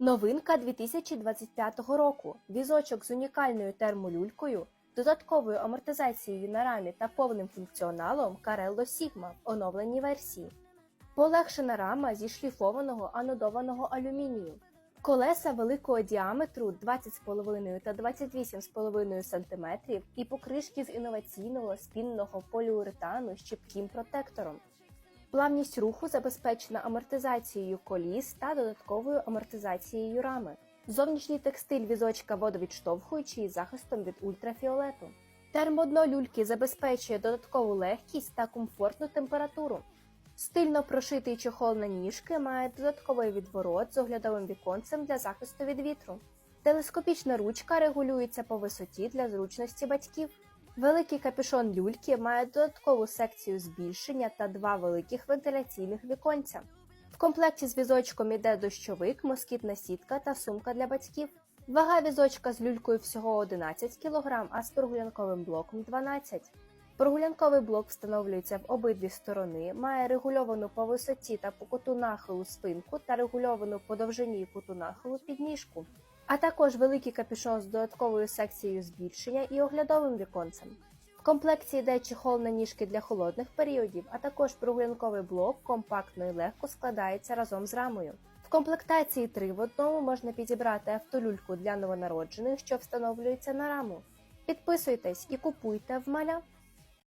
Новинка 2025 року. Візочок з унікальною термолюлькою, додатковою амортизацією на рамі та повним функціоналом Carello Sigma в оновленій версії. Полегшена рама зі шліфованого анодованого алюмінію. Колеса великого діаметру 20,5 та 28,5 см і покришки з інноваційного спінного поліуретану з чіпким протектором. Плавність руху забезпечена амортизацією коліс та додатковою амортизацією рами. Зовнішній текстиль візочка водовідштовхуючий із захистом від ультрафіолету. Термодно люльки забезпечує додаткову легкість та комфортну температуру. Стильно прошитий чохол на ніжки має додатковий відворот з оглядовим віконцем для захисту від вітру. Телескопічна ручка регулюється по висоті для зручності батьків. Великий капюшон люльки має додаткову секцію збільшення та два великих вентиляційних віконця. В комплекті з візочком іде дощовик, москітна сітка та сумка для батьків. Вага візочка з люлькою всього 11 кг, а з прогулянковим блоком 12 Прогулянковий блок встановлюється в обидві сторони, має регульовану по висоті та по куту нахилу спинку та регульовану по довжині і куту нахилу підніжку, а також великий капюшон з додатковою секцією збільшення і оглядовим віконцем. В комплекті йде чехол на ніжки для холодних періодів, а також прогулянковий блок компактно і легко складається разом з рамою. В комплектації 3 в одному можна підібрати автолюльку для новонароджених, що встановлюється на раму. Підписуйтесь і купуйте в маля.